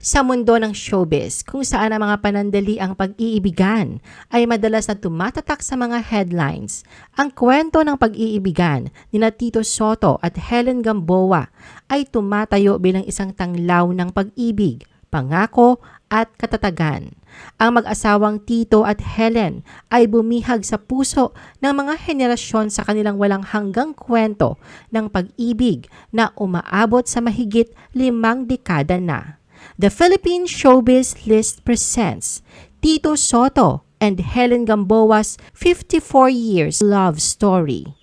Sa mundo ng showbiz, kung saan ang mga panandali ang pag-iibigan ay madalas na tumatatak sa mga headlines, ang kwento ng pag-iibigan ni na Tito Soto at Helen Gamboa ay tumatayo bilang isang tanglaw ng pag-ibig, pangako at katatagan. Ang mag-asawang Tito at Helen ay bumihag sa puso ng mga henerasyon sa kanilang walang hanggang kwento ng pag-ibig na umaabot sa mahigit limang dekada na. The Philippine Showbiz List presents Tito Soto and Helen Gamboa's 54 Years Love Story.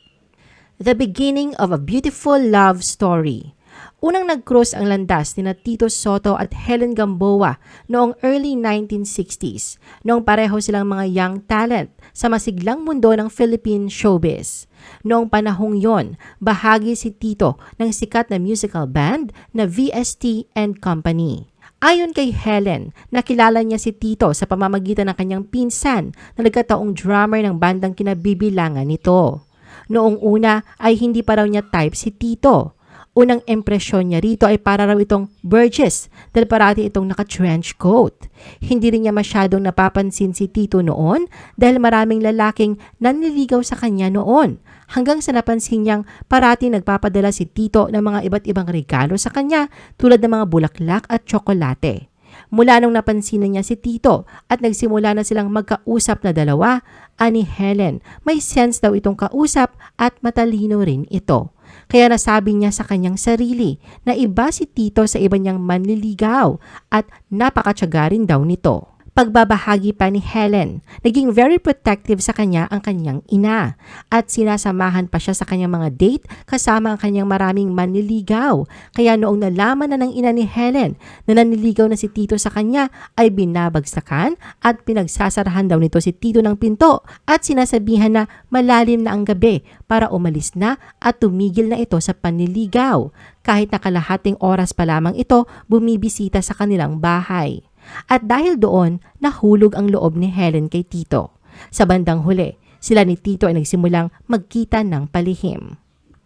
The beginning of a beautiful love story. Unang nag-cross ang landas ni na Tito Soto at Helen Gamboa noong early 1960s, noong pareho silang mga young talent sa masiglang mundo ng Philippine showbiz. Noong panahong yon, bahagi si Tito ng sikat na musical band na VST and Company. Ayon kay Helen, nakilala niya si Tito sa pamamagitan ng kanyang pinsan na nagkataong drummer ng bandang kinabibilangan nito. Noong una ay hindi pa raw niya type si Tito unang impresyon niya rito ay para raw itong Burgess dahil parati itong naka-trench coat. Hindi rin niya masyadong napapansin si Tito noon dahil maraming lalaking nanliligaw sa kanya noon hanggang sa napansin niyang parati nagpapadala si Tito ng mga iba't ibang regalo sa kanya tulad ng mga bulaklak at tsokolate. Mula nung napansin na niya si Tito at nagsimula na silang magkausap na dalawa, ani Helen, may sense daw itong kausap at matalino rin ito. Kaya nasabi niya sa kanyang sarili na iba si Tito sa iba niyang manliligaw at napakatsaga rin daw nito pagbabahagi pa ni Helen. Naging very protective sa kanya ang kanyang ina at sinasamahan pa siya sa kanyang mga date kasama ang kanyang maraming manliligaw. Kaya noong nalaman na ng ina ni Helen na nanliligaw na si Tito sa kanya ay binabagsakan at pinagsasarahan daw nito si Tito ng pinto at sinasabihan na malalim na ang gabi para umalis na at tumigil na ito sa panliligaw. Kahit nakalahating oras pa lamang ito bumibisita sa kanilang bahay. At dahil doon, nahulog ang loob ni Helen kay Tito. Sa bandang huli, sila ni Tito ay nagsimulang magkita ng palihim.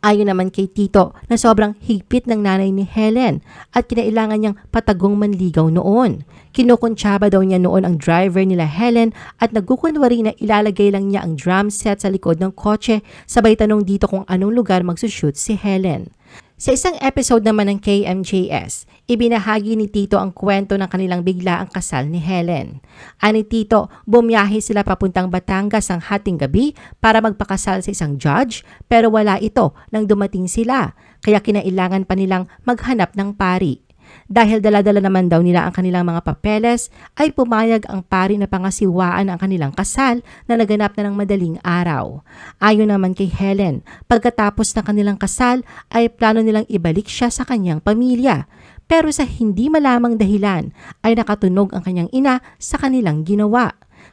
Ayon naman kay Tito na sobrang higpit ng nanay ni Helen at kinailangan niyang patagong manligaw noon. Kinukuntsaba daw niya noon ang driver nila Helen at nagkukunwari na ilalagay lang niya ang drum set sa likod ng kotse sabay tanong dito kung anong lugar magsushoot si Helen. Sa isang episode naman ng KMJS, ibinahagi ni Tito ang kwento ng kanilang biglaang kasal ni Helen. Ani Tito, bumiyahe sila papuntang Batangas ang hating gabi para magpakasal sa isang judge pero wala ito nang dumating sila kaya kinailangan pa nilang maghanap ng pari. Dahil daladala naman daw nila ang kanilang mga papeles, ay pumayag ang pari na pangasiwaan ang kanilang kasal na naganap na ng madaling araw. Ayon naman kay Helen, pagkatapos ng kanilang kasal ay plano nilang ibalik siya sa kanyang pamilya. Pero sa hindi malamang dahilan ay nakatunog ang kanyang ina sa kanilang ginawa.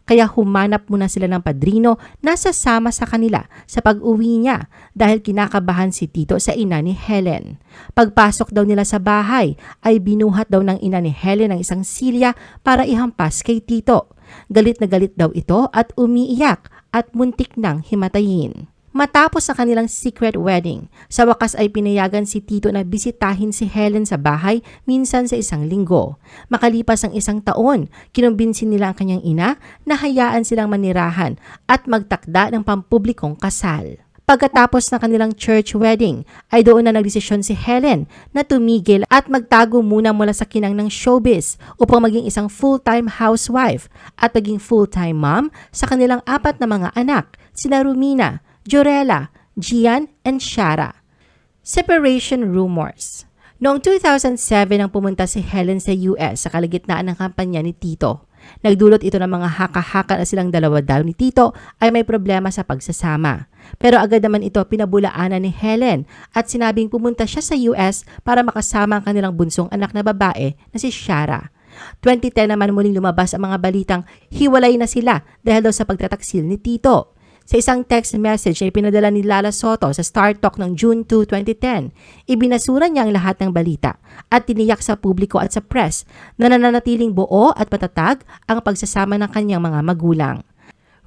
Kaya humanap muna sila ng padrino na sasama sa kanila sa pag-uwi niya dahil kinakabahan si Tito sa ina ni Helen. Pagpasok daw nila sa bahay ay binuhat daw ng ina ni Helen ang isang silya para ihampas kay Tito. Galit na galit daw ito at umiiyak at muntik nang himatayin. Matapos sa kanilang secret wedding, sa wakas ay pinayagan si Tito na bisitahin si Helen sa bahay minsan sa isang linggo. Makalipas ang isang taon, kinumbinsin nila ang kanyang ina na hayaan silang manirahan at magtakda ng pampublikong kasal. Pagkatapos ng kanilang church wedding, ay doon na nagdesisyon si Helen na tumigil at magtago muna mula sa kinang ng showbiz upang maging isang full-time housewife at maging full-time mom sa kanilang apat na mga anak, sina Rumina, Jorella, Gian, and Shara. Separation Rumors Noong 2007 ang pumunta si Helen sa US sa kalagitnaan ng kampanya ni Tito. Nagdulot ito ng mga haka-haka na silang dalawa daw ni Tito ay may problema sa pagsasama. Pero agad naman ito pinabulaanan ni Helen at sinabing pumunta siya sa US para makasama ang kanilang bunsong anak na babae na si Shara. 2010 naman muling lumabas ang mga balitang hiwalay na sila dahil daw sa pagtataksil ni Tito. Sa isang text message ay pinadala ni Lala Soto sa Star Talk ng June 2, 2010, ibinasura niya ang lahat ng balita at tiniyak sa publiko at sa press na nananatiling buo at patatag ang pagsasama ng kanyang mga magulang.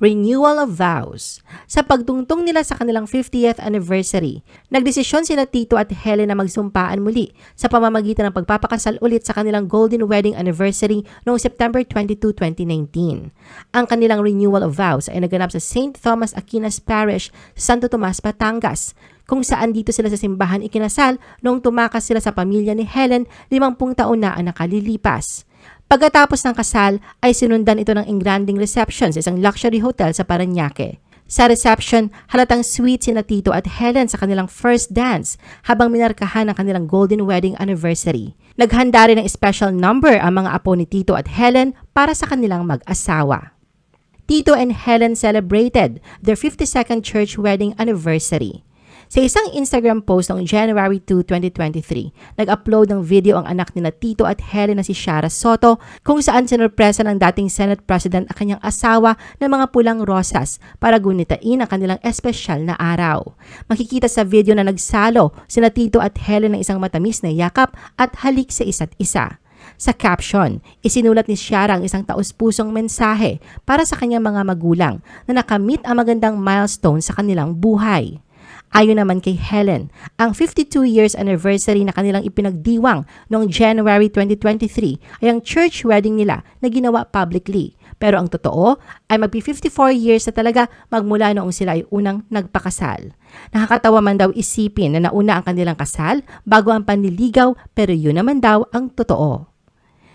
Renewal of vows. Sa pagtungtong nila sa kanilang 50th anniversary, nagdesisyon sina Tito at Helen na magsumpaan muli sa pamamagitan ng pagpapakasal ulit sa kanilang golden wedding anniversary noong September 22, 2019. Ang kanilang renewal of vows ay naganap sa St. Thomas Aquinas Parish, Santo Tomas, Batangas, kung saan dito sila sa simbahan ikinasal noong tumakas sila sa pamilya ni Helen 50 taon na ang nakalilipas. Pagkatapos ng kasal ay sinundan ito ng engranding reception sa isang luxury hotel sa Paranaque. Sa reception, halatang sweet sina Tito at Helen sa kanilang first dance habang minarkahan ang kanilang golden wedding anniversary. Naghanda rin ng special number ang mga apo ni Tito at Helen para sa kanilang mag-asawa. Tito and Helen celebrated their 52nd church wedding anniversary. Sa isang Instagram post noong January 2, 2023, nag-upload ng video ang anak ni na Tito at Helen na si Shara Soto kung saan sinurpresa ng dating Senate President ang kanyang asawa ng mga pulang rosas para gunitain ang kanilang espesyal na araw. Makikita sa video na nagsalo sina Tito at Helen ng isang matamis na yakap at halik sa isa't isa. Sa caption, isinulat ni Shara ang isang taus-pusong mensahe para sa kanyang mga magulang na nakamit ang magandang milestone sa kanilang buhay. Ayon naman kay Helen, ang 52 years anniversary na kanilang ipinagdiwang noong January 2023 ay ang church wedding nila na ginawa publicly. Pero ang totoo ay magpi 54 years na talaga magmula noong sila ay unang nagpakasal. Nakakatawa man daw isipin na nauna ang kanilang kasal bago ang panliligaw pero yun naman daw ang totoo.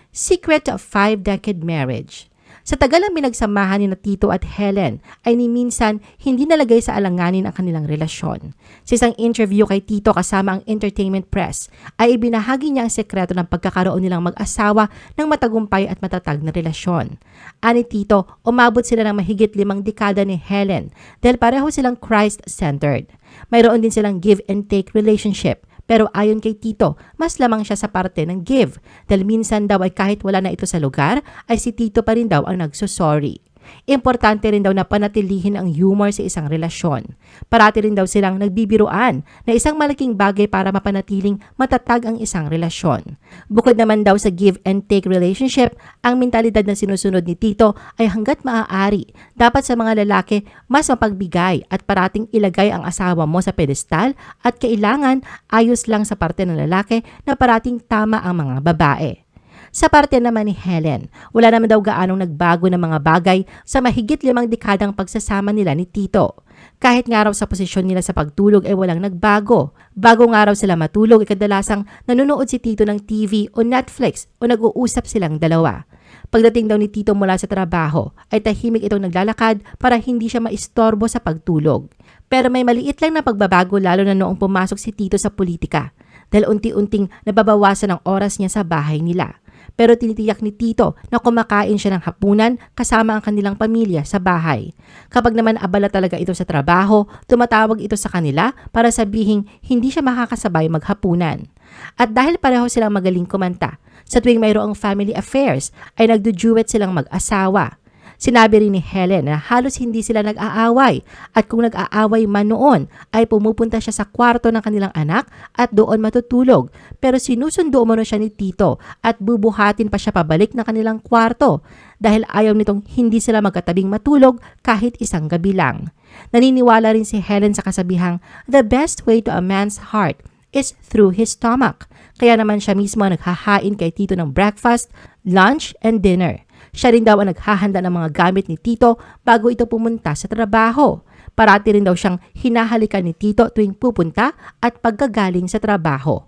Secret of Five-Decade Marriage sa tagal ng pinagsamahan ni na Tito at Helen ay ni minsan hindi nalagay sa alanganin ang kanilang relasyon. Sa isang interview kay Tito kasama ang Entertainment Press ay ibinahagi niya ang sekreto ng pagkakaroon nilang mag-asawa ng matagumpay at matatag na relasyon. Ani Tito, umabot sila ng mahigit limang dekada ni Helen dahil pareho silang Christ-centered. Mayroon din silang give and take relationship pero ayon kay Tito, mas lamang siya sa parte ng give dahil minsan daw ay kahit wala na ito sa lugar, ay si Tito pa rin daw ang nagsosorry. Importante rin daw na panatilihin ang humor sa isang relasyon. Parati rin daw silang nagbibiruan na isang malaking bagay para mapanatiling matatag ang isang relasyon. Bukod naman daw sa give and take relationship, ang mentalidad na sinusunod ni Tito ay hanggat maaari. Dapat sa mga lalaki, mas mapagbigay at parating ilagay ang asawa mo sa pedestal at kailangan ayos lang sa parte ng lalaki na parating tama ang mga babae. Sa parte naman ni Helen, wala naman daw gaanong nagbago ng mga bagay sa mahigit limang dekadang pagsasama nila ni Tito. Kahit nga raw sa posisyon nila sa pagtulog ay walang nagbago. Bago nga raw sila matulog ay kadalasang nanonood si Tito ng TV o Netflix o nag-uusap silang dalawa. Pagdating daw ni Tito mula sa trabaho, ay tahimik itong naglalakad para hindi siya maistorbo sa pagtulog. Pero may maliit lang na pagbabago lalo na noong pumasok si Tito sa politika dahil unti-unting nababawasan ang oras niya sa bahay nila. Pero tinitiyak ni Tito na kumakain siya ng hapunan kasama ang kanilang pamilya sa bahay. Kapag naman abala talaga ito sa trabaho, tumatawag ito sa kanila para sabihing hindi siya makakasabay maghapunan. At dahil pareho silang magaling kumanta, sa tuwing mayroong family affairs ay nagduduet silang mag-asawa. Sinabi rin ni Helen na halos hindi sila nag-aaway at kung nag-aaway man noon ay pumupunta siya sa kwarto ng kanilang anak at doon matutulog. Pero sinusundo umano siya ni Tito at bubuhatin pa siya pabalik ng kanilang kwarto dahil ayaw nitong hindi sila magkatabing matulog kahit isang gabi lang. Naniniwala rin si Helen sa kasabihang, the best way to a man's heart is through his stomach. Kaya naman siya mismo naghahain kay Tito ng breakfast, lunch, and dinner. Siya rin daw ang naghahanda ng mga gamit ni Tito bago ito pumunta sa trabaho. Parati rin daw siyang hinahalikan ni Tito tuwing pupunta at pagkagaling sa trabaho.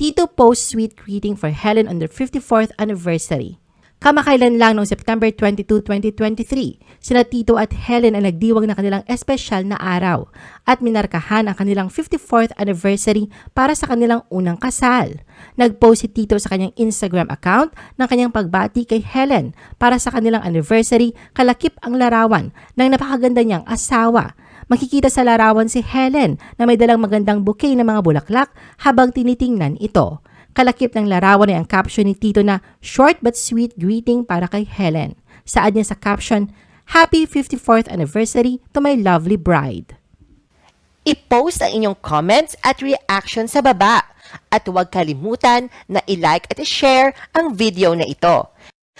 Tito posts sweet greeting for Helen on their 54th anniversary. Kamakailan lang noong September 22, 2023, sina Tito at Helen ay nagdiwang ng kanilang espesyal na araw at minarkahan ang kanilang 54th anniversary para sa kanilang unang kasal. Nag-post si Tito sa kanyang Instagram account ng kanyang pagbati kay Helen para sa kanilang anniversary kalakip ang larawan ng napakaganda niyang asawa makikita sa larawan si Helen na may dalang magandang bouquet ng mga bulaklak habang tinitingnan ito. Kalakip ng larawan ay ang caption ni Tito na short but sweet greeting para kay Helen. Saad niya sa caption, Happy 54th anniversary to my lovely bride. I-post ang inyong comments at reaction sa baba. At huwag kalimutan na i-like at i-share ang video na ito.